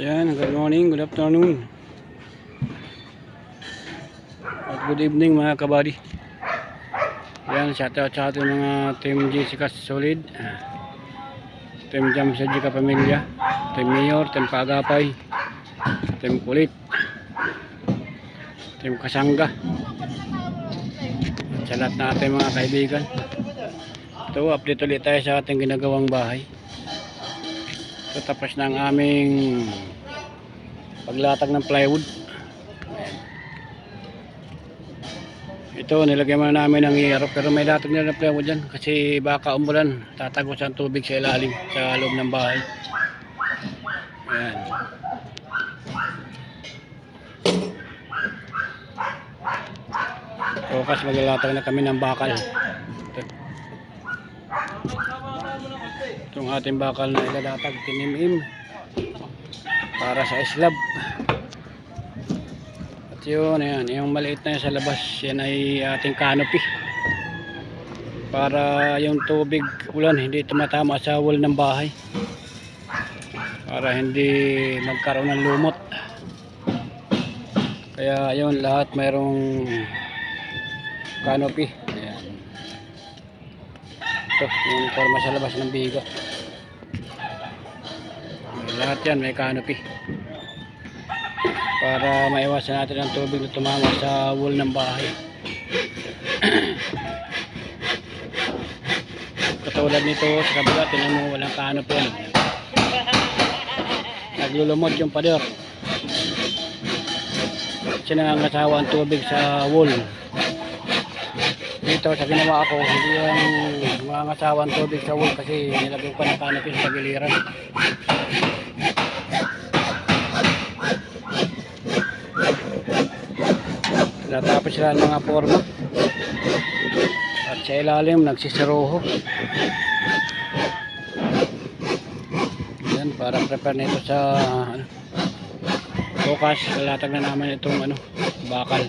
Yan, good morning, good afternoon. At good evening mga kabady. Yan, shout out sa ating mga team Jessica Solid. Team Jam sa Jika Pamilya. Team Mayor, Team Pagapay. Team Kulit. Team Kasangga. At sa lahat na mga kaibigan. Ito, update ulit tayo sa ating ginagawang bahay. So, tapos na ang aming paglatag ng plywood. Ito, nilagay mo namin ng hiyarap pero may latag na ng plywood dyan kasi baka umulan, tatagos ang tubig sa ilalim sa loob ng bahay. Ayan. Bukas maglalatag na kami ng bakal. Ito. Itong ating bakal na ilalatag, tinimim para sa slab. At yun, ayan, yung maliit na yun sa labas, yan ay ating canopy. Para yung tubig, ulan, hindi tumatama sa wall ng bahay. Para hindi magkaroon ng lumot. Kaya yun, lahat mayroong canopy. Ayan. Ito, yung forma sa labas ng biga. Lahat yan may canopy. Para maiwasan natin ang tubig na tumama sa wall ng bahay. Katulad nito sa kabila, tinan mo walang canopy. Ano. Naglulumot yung pader. Kasi nangangasawa ang tubig sa wall. Dito sa ginawa ako, hindi yung nangangasawa ang tubig sa wall kasi nilagay ko ng canopy sa giliran. Natapos sila ng mga forma. At sa ilalim, nagsisiroho. Yan, para prepare nito sa ano, bukas. Lalatag na naman itong ano, bakal.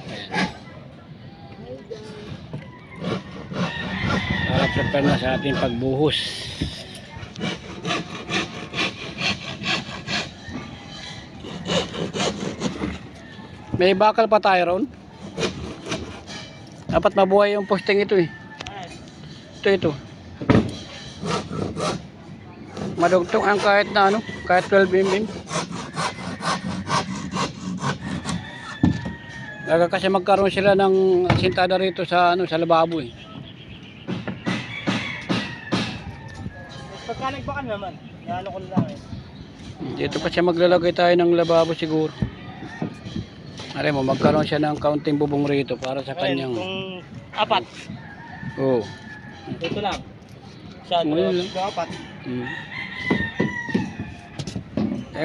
Prepare na sa ating pagbuhos. May bakal pa tayo ron. Dapat mabuhay yung posting ito eh. Ito ito. Madugtong ang kahit na ano, kahit 12 mm. Laga kasi magkaroon sila ng sintada rito sa ano sa lababo eh. Pagka nagbakan naman, ano ko na lang eh. Dito pa siya maglalagay tayo ng lababo siguro. Aray mo, magkaroon siya ng kaunting bubong rito para sa kanyang... Kung apat, Oo. ito lang. Siya, Oh, yun lang. ito apat. Mm.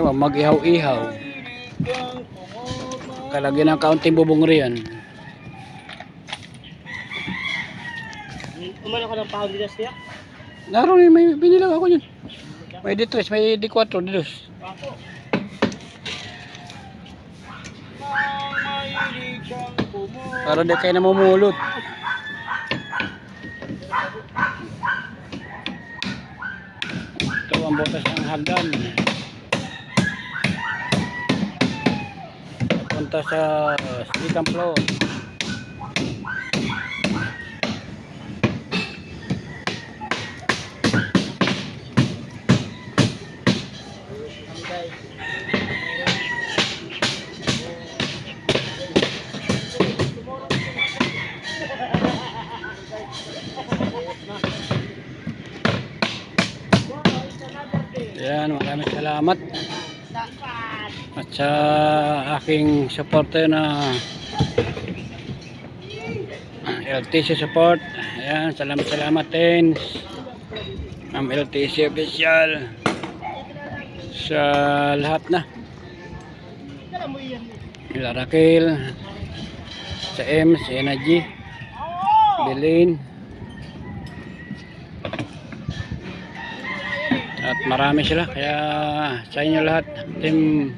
Mo, mag-ihaw-ihaw. Kalagyan ng kaunting bubong riyan. Umano ka ng pound dito siya? Naroon eh, may binilang ako yun. May D3, may D4, D2. Ako. Para di kayo namumulot. Ito ang butas ng hagdan. Punta sa second floor. Yan, maraming salamat. At sa aking supporter na LTC support. Ayan, salamat salamat din. Ang LTC official sa lahat na. Ila Raquel, sa sa Energy, Belin, At marami sila. Kaya sa inyo lahat team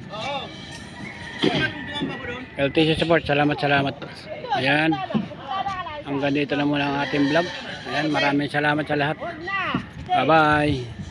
LTC support salamat salamat. Ayan. Hanggang dito na muna ang ating vlog. Ayan maraming salamat sa lahat. Bye bye